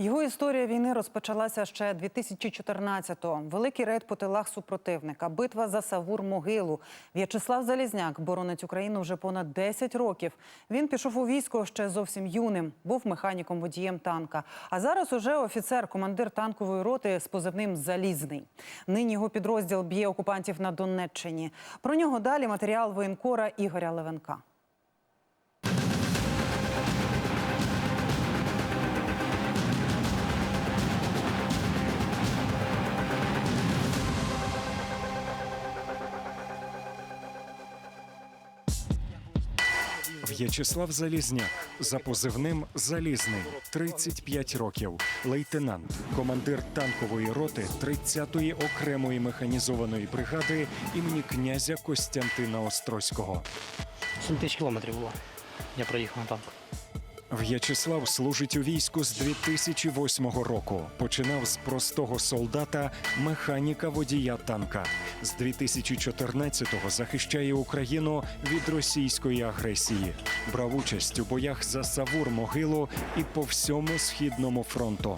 Його історія війни розпочалася ще 2014-го. Великий рейд по тилах супротивника, битва за Савур Могилу. В'ячеслав Залізняк боронить Україну вже понад 10 років. Він пішов у військо ще зовсім юним, був механіком водієм танка. А зараз уже офіцер, командир танкової роти з позивним Залізний. Нині його підрозділ б'є окупантів на Донеччині. Про нього далі матеріал воєнкора Ігоря Левенка. В'ячеслав Залізняк за позивним Залізний, 35 років, лейтенант, командир танкової роти 30-ї окремої механізованої бригади імені князя Костянтина Острозького. 7 тисяч кілометрів було. Я проїхав на танку. В'ячеслав служить у війську з 2008 року. Починав з простого солдата, механіка водія танка. З 2014-го захищає Україну від російської агресії. Брав участь у боях за Савур Могилу і по всьому східному фронту.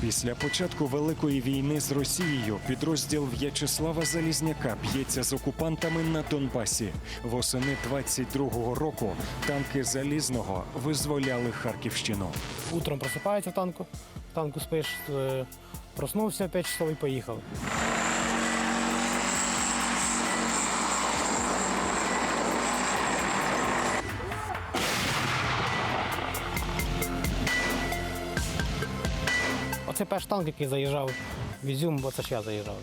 Після початку великої війни з Росією підрозділ В'ячеслава Залізняка б'ється з окупантами на Донбасі. Восени 22-го року танки залізного визволяли Харківщину. Утром просипається танку, танку спиш, е, проснувся 5 часов і поїхав. Перший танк, який заїжджав в Ізюм, бо це ж я заїжджав.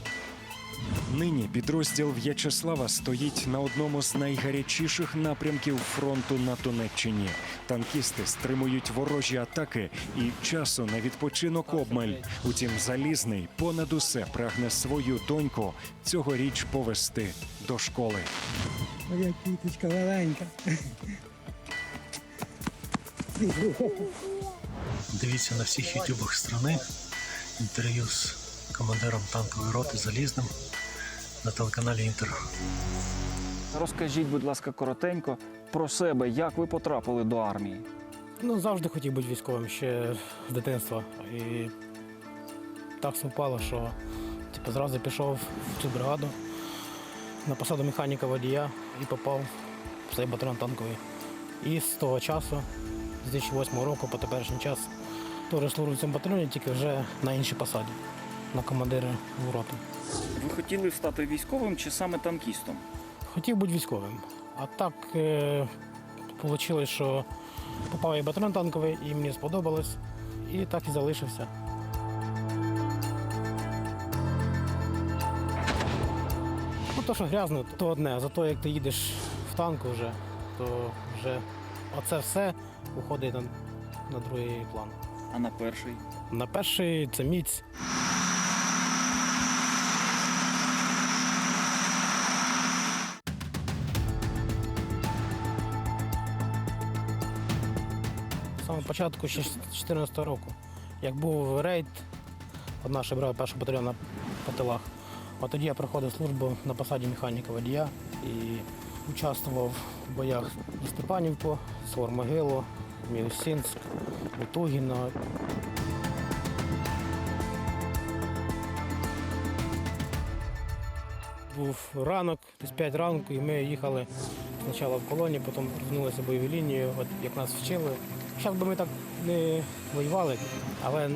Нині підрозділ В'ячеслава стоїть на одному з найгарячіших напрямків фронту на Донеччині. Танкісти стримують ворожі атаки і часу на відпочинок обмаль. Утім, залізний понад усе прагне свою доньку цьогоріч повести до школи. Моя квіточка маленька. Дивіться на всіх ютубах страни інтерв'ю з командиром танкової роти Залізним на телеканалі Інтер. Розкажіть, будь ласка, коротенько про себе, як ви потрапили до армії. Ну, завжди хотів бути військовим ще з дитинства. І так совпало, що типу, зразу пішов в цю бригаду на посаду механіка водія і попав в цей батальйон танковий. І з того часу, з 2008 року по теперішній час, теж служу в цьому батальйоні, тільки вже на іншій посаді, на командира в. Ви хотіли стати військовим чи саме танкістом? Хотів бути військовим. А так е, вийшло, що попав я в батальйон танковий і мені сподобалось. І так і залишився. Ну, то, що грязно, то одне. А зато як ти їдеш в танку вже, то вже оце все уходить на, на другий план. А на перший? На перший це міць. Самого початку 2014 року, як був рейд, одна ще брала першого батальйону по тилах. От тоді я проходив службу на посаді механіка водія і участвував в боях Степанівку, Сор-Могилу, Мілсінськ, Лутугіно, Був ранок, десь 5 ранку, і ми їхали спочатку в колоні, потім повернулися в бойову лінію, от як нас вчили. Зараз би ми так не воювали, але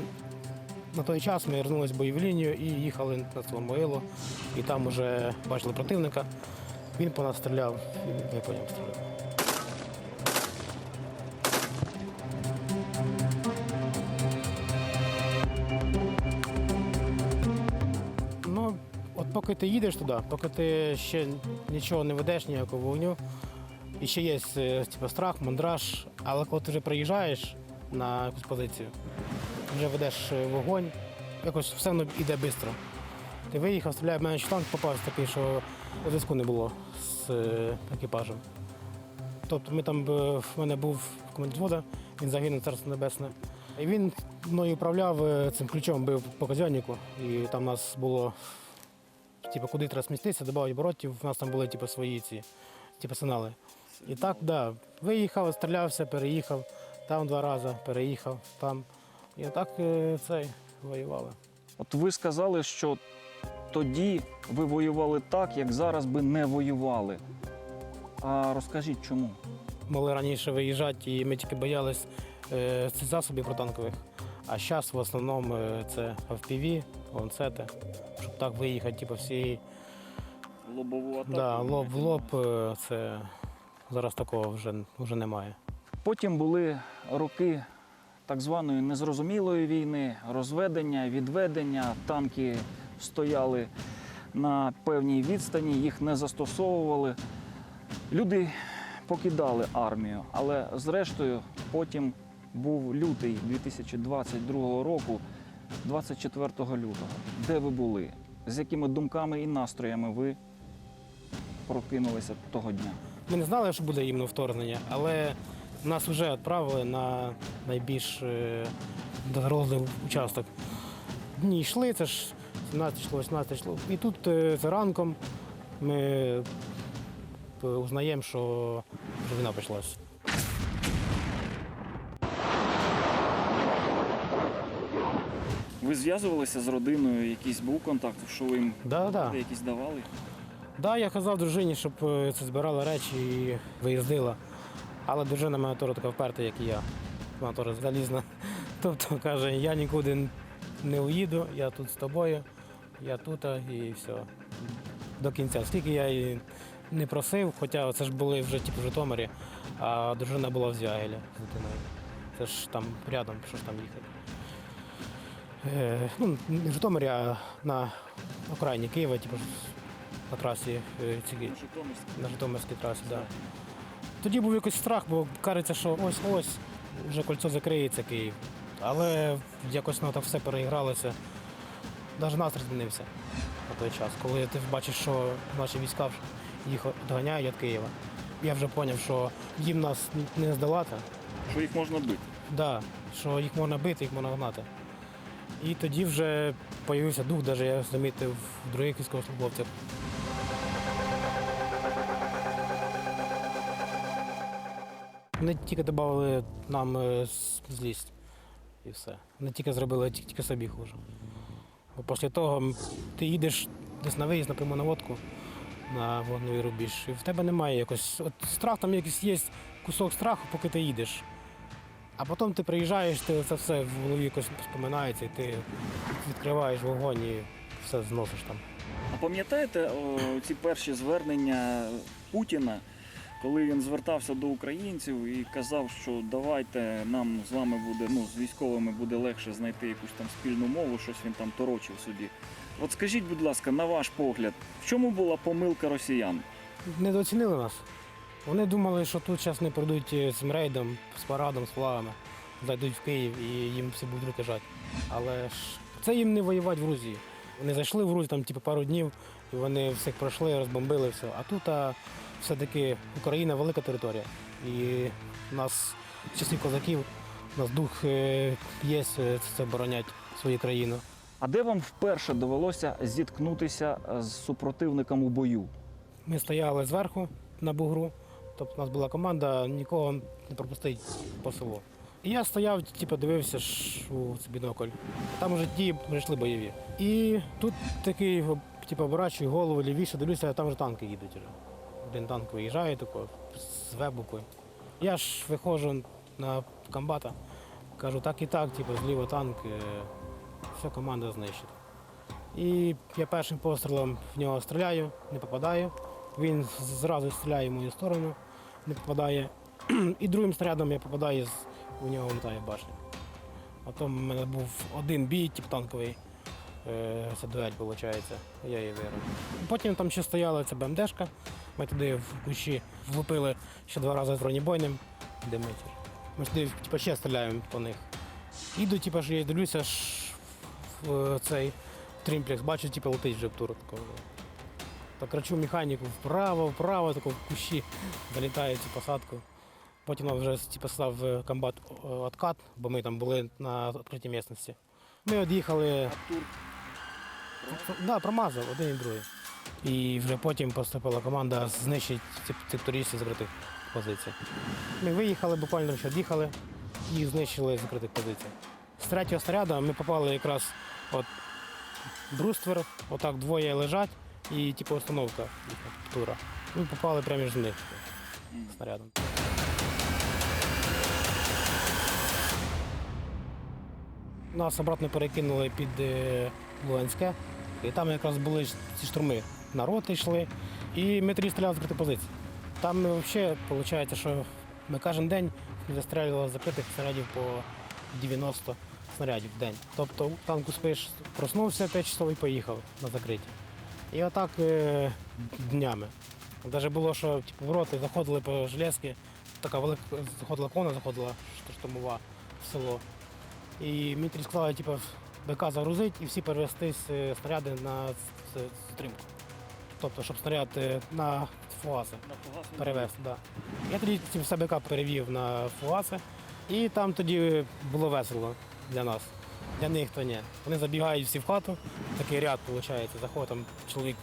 на той час ми вернулися в бойову лінію і їхали на село Могилу, і там вже бачили противника. Він по нас стріляв, і ми по ньому стріляли. Ти їдеш туди, поки ти ще нічого не ведеш, ніякого вогню, і ще є е, типу, страх, мандраж, але коли ти вже приїжджаєш на якусь позицію, вже ведеш е, вогонь, якось все одно йде швидко. Ти виїхав, стріляє в мене ще танк попався такий, що зв'язку не було з е, екіпажем. Тобто ми там, в мене був командир він загинув царство небесне. І він мною управляв цим ключом, бив по казяннику, і там нас було типу, куди треба сміститися, додати оборотів, у нас там були типу, свої ці типу, сигнали. І так, да, виїхав, стрілявся, переїхав. там два рази, переїхав, там. І так е, цей воювали. От ви сказали, що тоді ви воювали так, як зараз би не воювали. А розкажіть чому? Могли раніше виїжджати, і ми тільки боялись е, цих засобів протанкових. А зараз в основному е, це FPV, ланцети, так виїхати, типу, всі Лобову атаку. да, лоб в лоб, е, це зараз такого вже, вже немає. Потім були роки так званої незрозумілої війни, розведення, відведення. Танки стояли на певній відстані, їх не застосовували. Люди покидали армію, але зрештою потім був лютий 2022 року, 24 лютого. Де ви були? З якими думками і настроями ви прокинулися того дня? Ми не знали, що буде іменно вторгнення, але нас вже відправили на найбільш е, участок. Дні йшли, це ж 17 число, 18 число. І тут е, за ранком ми е, узнаємо, що війна почалась. Ви зв'язувалися з родиною, якийсь був контакт, що ви їм Да, да. якісь давали? Да, я казав дружині, щоб е, це збирала речі і виїздила. Але дружина моя теж така вперта, як і я. Вона теж залізна. Тобто каже, я нікуди не уїду, я тут з тобою, я тут а, і все. До кінця. Скільки я її не просив, хоча це ж були вже типу, в Житомирі, а дружина була в Звягелі з дитиною. Це ж там рядом, що ж там їхати. Е, ну, не в Житомирі, а на окраїні Києва, типу, на трасі е, ці, на Житомирській трасі, так. Да. Тоді був якийсь страх, бо кажеться, що ось-ось вже кольцо закриється Київ. Але якось воно так все переігралося. Навіть настрій змінився на той час, коли ти бачиш, що наші війська їх доганяють від Києва. Я вже зрозумів, що їм нас не здолати, Що їх можна бити? да, що їх можна бити, їх можна гнати. І тоді вже з'явився дух, навіть я замітив в других військовослужбовцях. Вони тільки додали нам е, злість і все. Вони тільки зробили тільки, тільки собі хуже. Бо після того ти їдеш десь на виїзд, напряму на водку на вогневий рубіж, і в тебе немає якось. От страх там якийсь є кусок страху, поки ти їдеш. А потім ти приїжджаєш, ти це все в голові якось споминається, і ти відкриваєш вогонь і все зносиш там. А пам'ятаєте о, ці перші звернення Путіна, коли він звертався до українців і казав, що давайте нам з вами буде, ну з військовими буде легше знайти якусь там спільну мову, щось він там торочив собі. От скажіть, будь ласка, на ваш погляд, в чому була помилка росіян? Недооцінили нас. Вони думали, що тут зараз не прийдуть е, з рейдом, з парадом, з флагами, зайдуть в Київ і їм всі будуть руки жати. Але ж це їм не воювати в Грузії. Вони зайшли в Грузію там типу, пару днів, і вони всіх пройшли, розбомбили все. А тут а, все-таки Україна велика територія. І у нас з часів козаків, у нас дух е, є е, це оборонять свою країну. А де вам вперше довелося зіткнутися з супротивником у бою? Ми стояли зверху на бугру, тобто у нас була команда, нікого не пропустить по селу. І я стояв, типу, дивився у бінокль. Там уже ті прийшли бойові. І тут такий, типу, оборачую голову лівіше, дивлюся, а там вже танки їдуть. Вже. Один танк виїжджає тако, з вебукою. Я ж виходжу на комбата, кажу, так і так, типу, зліва танк, е, вся команда знищить. І я першим пострілом в нього стріляю, не попадаю. Він зразу стріляє в мою сторону, не попадає. І другим снарядом я попадаю, з- у нього літає башня. Потім в мене був один бій, тип танковий. Е, Це дуель, виходить, я її виграв. Потім там ще стояла ця БМДшка. Ми туди в кущі влупили ще два рази з бронебойним, де ми, туди типу, ще стріляємо по них. Іду, типу, я дивлюся ж в цей тримплекс, бачу, типу, летить вже птур такого. Так кричу механіку вправо, вправо, тако в кущі залітає цю посадку. Потім нам вже типу, став комбат е, откат, бо ми там були на відкритій місцевості. Ми від'їхали. Да, промазав один і другий. І вже потім поступила команда знищити цих туристів закритих позицій. Ми виїхали, буквально ще від'їхали. їх знищили закритих позицій. З третього снаряду ми попали якраз от бруствер, отак двоє лежать і типу установка тура. Ми попали прямо між них снарядом. Нас обратно перекинули під е, Луганське, і там якраз були ці штурми. Народ йшли, і ми тоді стріляли з закритих позицій. Там ми взагалі виходить, що ми кожен день застрілювали закритих снарядів по 90 снарядів в день. Тобто в танку спиш, проснувся 5 часов і поїхав на закриті. І отак е, днями. Навіть було, що типу, в роти заходили по железки, така велика заходила кона, заходила штурмова в село. І мені сказали, типу, БК загрузить і всі перевести е, снаряди на с- с- Тобто, щоб снаряд е, на фугаси перевезти. Да. Я тоді все БК перевів на фугаси, і там тоді було весело для нас. Для них то ні. Вони забігають всі в хату, такий ряд виходить, заходить там чоловік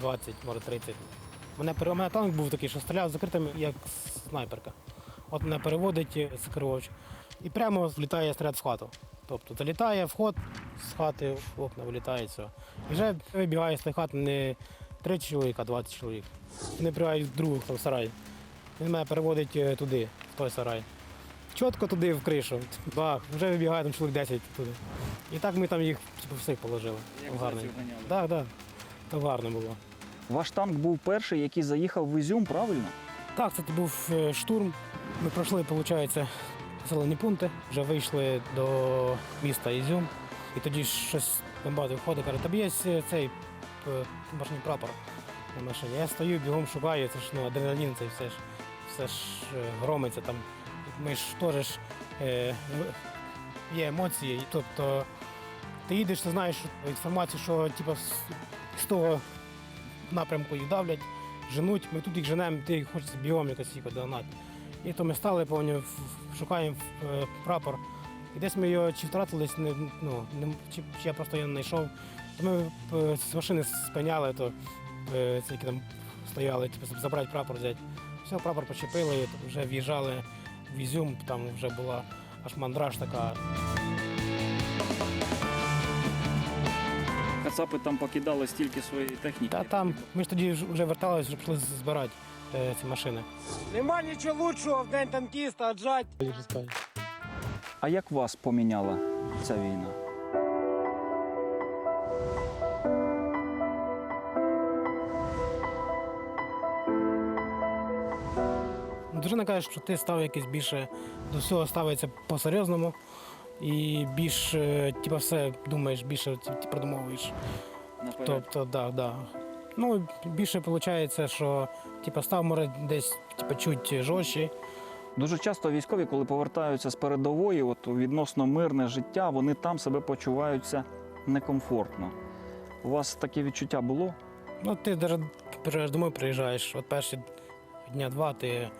20, може 30. Мене, у мене танк був такий, що стріляв з закритим, як снайперка. От мене переводить е, Сокирович і прямо влітає снаряд в хату. Тобто залітає вход з хати, в окна вилітає все. І вже вибігає з тої хати не 30 чоловік, а 20 чоловік. Вони пригають в другу там, сарай. Він мене переводить е, туди, в той сарай. Чітко туди в кришу. Бах, вже вибігає там чоловік 10 туди. І так ми там їх типу, всіх положили. Як Там гарно. Так, так. Там гарно було. Ваш танк був перший, який заїхав в Ізюм, правильно? Так, це був е, штурм. Ми пройшли, виходить, населені пункти, вже вийшли до міста Ізюм. І тоді щось багато виходить, каже, тобі є е, цей е, башній прапор на машині. Я стою, бігом шукаю, це ж ну, адреналін, це все ж, все ж громиться там. Ми ж теж е, є емоції. Тобто ти їдеш, ти знаєш інформацію, що типу, з, того напрямку їх давлять женуть, ми тут їх женемо, ти хочеться бігом якось їх догнати. І то ми стали, повні, шукаємо е, прапор. І десь ми його чи втратили, десь не, ну, чи, чи я просто його не знайшов. То ми е, з машини спиняли, то е, ці, які там стояли, типу, забрати прапор взяти. Все, прапор почепили, вже в'їжджали Ізюм, там вже була аж мандраж така. Кацапи там покидали стільки своєї техніки. Та там ми ж тоді вже верталися, вже пішли збирати е, ці машини. Нема нічого лучшого в день танкіста аджать. А як вас поміняла ця війна? Дружина каже, що ти став якийсь більше до всього ставиться по-серйозному і більш, типу, все думаєш, більше ті продумовуєш. Наперед? Тобто, да, да. Ну, більше виходить, що типу, став може десь типу, чуть жорстче. Дуже часто військові, коли повертаються з передової, от відносно мирне життя, вони там себе почуваються некомфортно. У вас таке відчуття було? Ну, ти навіть приїжджаєш домой, приїжджаєш, от перші дня два ти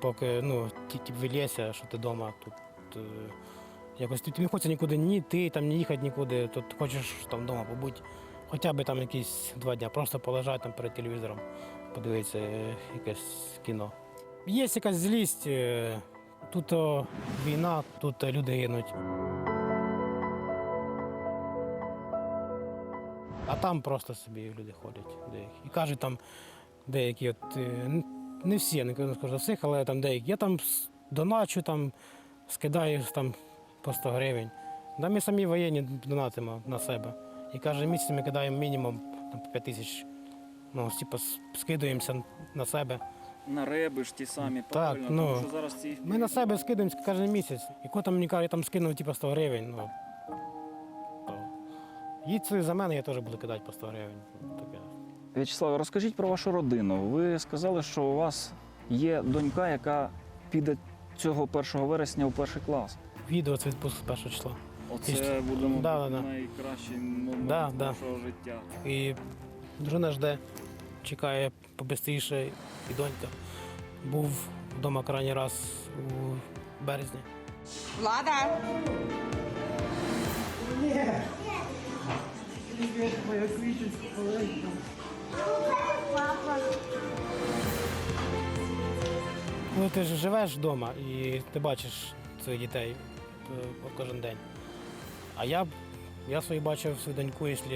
поки ну, тільки вилєся, що ти вдома тут. е, Якось тобі не хочеться нікуди ні йти, там, ні їхати нікуди, то хочеш там вдома побути. Хоча б там якісь два дні, просто полежати там перед телевізором, подивитися е, якесь кіно. Є якась злість, е, тут війна, тут люди гинуть. А там просто собі люди ходять деякі. І кажуть там деякі, от, не всі, я не кажу за всіх, але там деякі. Я там доначу, там, скидаю там по 100 гривень. Да ми самі воєнні донатимо на себе. І кожен місяць ми кидаємо мінімум там, по 5 тисяч. Ну, типу, скидуємося на себе. На реби ж ті самі, Так, правильно? ну, Тому що зараз ці Ми на себе скидаємося кожен місяць. І коли там мені каже, я там скинув типу, 100 гривень. Ну, то... Їдь собі за мене, я теж буду кидати по 100 гривень. В'ячеславе, розкажіть про вашу родину. Ви сказали, що у вас є донька, яка піде цього 1 вересня у перший клас. Відео це відпуск з першого числа. Оце буде мабуть, Да, да, да. найкращий момент Да, да. вашого життя. І дружина жде, чекає побистріше, і донька. Був вдома крайній раз у березні. Влада, Моя квіточка Коли ти ж живеш вдома і ти бачиш своїх дітей е, кожен день. А я, я свою бачив свою доньку, якщо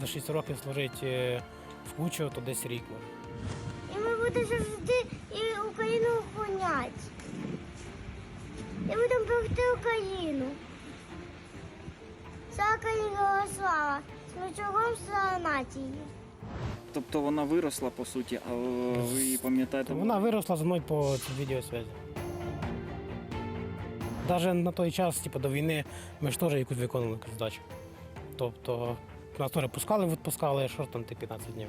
за 6 років служить е, в кучу, то десь рік. І ми будемо завжди і Україну охороняти. І будемо берегти Україну. Слава Україні, слава! З Смачогом слава нації. Тобто вона виросла по суті, а ви її пам'ятаєте? Вона виросла зі мною по відеосвязі. Навіть на той час, типу, до війни, ми ж теж якусь виконували якусь задачу. Тобто нас теж пускали, відпускали, що ж там ті 15 днів.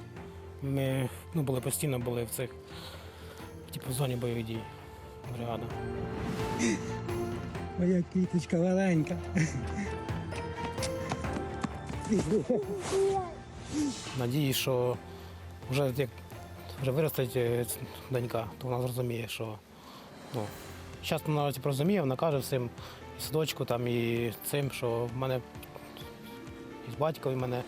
Ми ну, були постійно були в цих, типу, в зоні бойових дій. Бригада. Моя квіточка маленька. Надії, що вже як вже виростить е, донька, то вона зрозуміє, що ну, зараз вона розуміє, вона каже всім і садочку там, і цим, що в мене і батько і мене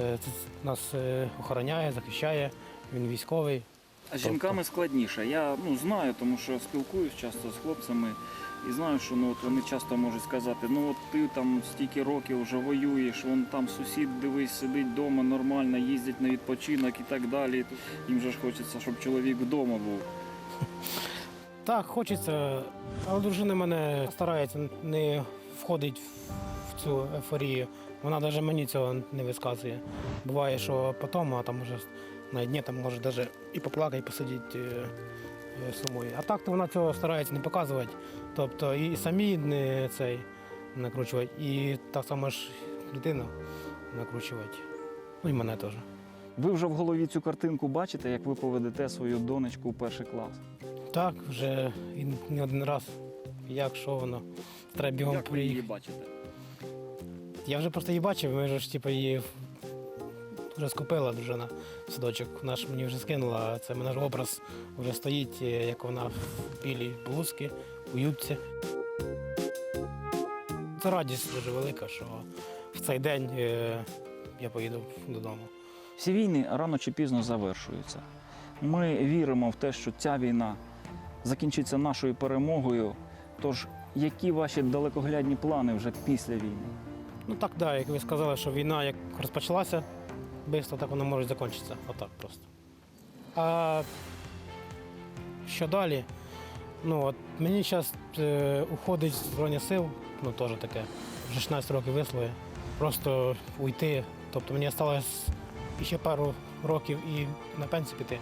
е, нас е, охороняє, захищає, він військовий. А з жінками складніше. Я ну, знаю, тому що спілкуюсь часто з хлопцями і знаю, що ну, от вони часто можуть сказати, ну от ти там стільки років вже воюєш, вон там сусід дивись, сидить вдома нормально, їздить на відпочинок і так далі. Їм же ж хочеться, щоб чоловік вдома був. Так, хочеться, але дружина мене старається не входить в цю ейфорію. Вона навіть мені цього не висказує. Буває, що потім, а там може на дні там може навіть і поплакати, і посидіти е, е. А так то вона цього старається не показувати. Тобто і самі не цей накручувати, і так само ж дитину накручувати. Ну і мене теж. Ви вже в голові цю картинку бачите, як ви поведете свою донечку у перший клас. Так, вже і не один раз. Як що воно? Треба бігом Як ви її приїхати. бачите? Я вже просто її бачив, ми ж типу, її вже скупила дружина садочок. Вона ж мені вже скинула, а це мене ж образ вже стоїть, е, як вона в білій блузці, у юбці. Це радість дуже велика, що в цей день е, я поїду додому. Всі війни рано чи пізно завершуються. Ми віримо в те, що ця війна закінчиться нашою перемогою. Тож, які ваші далекоглядні плани вже після війни? Ну так, да, як ви сказали, що війна як розпочалася, швидко так вона може закінчитися. Отак просто. А що далі? Ну, от мені зараз е, уходить з Збройних сил, ну теж таке, вже 16 років вислуги. Просто уйти. Тобто мені залишилось ще пару років і на пенсію піти,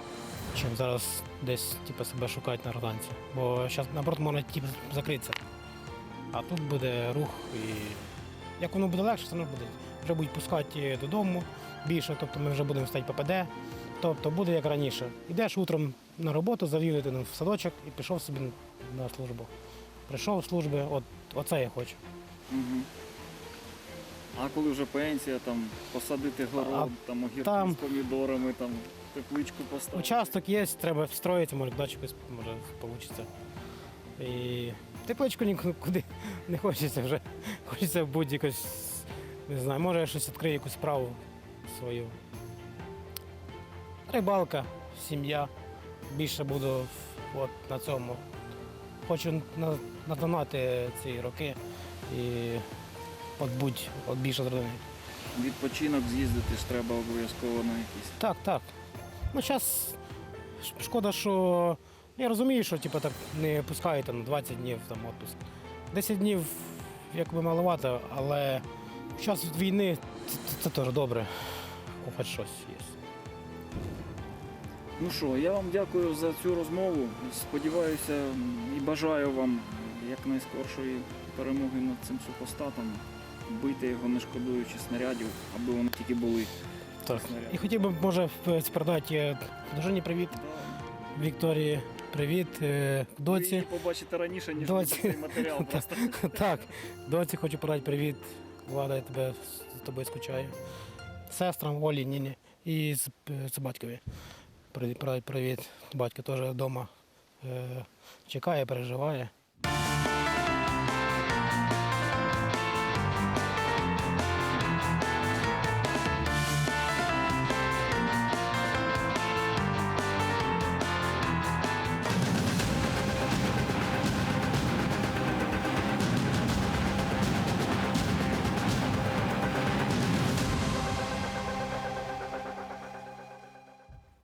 чим зараз десь типу, себе шукати на гражданці. Бо зараз, наоборот, можна типу, закритися. А тут буде рух і як воно буде легше, все одно буде. Вже будуть пускати додому більше, тобто ми вже будемо стати ППД. Тобто буде як раніше. Йдеш утром на роботу, завів дитину в садочок і пішов собі на службу. Прийшов з служби, от, оце я хочу. Угу. А коли вже пенсія, там посадити город, там огірки там- з помідорами, там тепличку поставити. Участок є, треба встроїти, може дачу якось може вийде. І тепличку нікуди не хочеться вже. Хочеться будь якось, не знаю, може я щось відкрию, якусь справу свою. Рибалка, сім'я. Більше буду от на цьому. Хочу на- надонати ці роки і от будь от більше з родини. Відпочинок з'їздити ж треба обов'язково на якийсь. Так, так. Ну, зараз шкода, що я розумію, що типу, так не пускають там, 20 днів там, відпуск. 10 днів якби маловато, але в час війни це, теж добре. Хоч щось є. Ну що, я вам дякую за цю розмову. Сподіваюся і бажаю вам якнайскоршої перемоги над цим супостатом. Бийте його, не шкодуючи снарядів, аби вони тільки були. Так. І хотів би, може, передати е, дружині привіт. Вікторії привіт, е, Ви її доці. побачите раніше, ніж Доці. цей матеріал просто. Так, доці хочу передати привіт. Влада, я тебе тобою скучаю. Сестрам Олі, Ніні і з, з батькові. Привіт. Батько теж вдома е, чекає, переживає.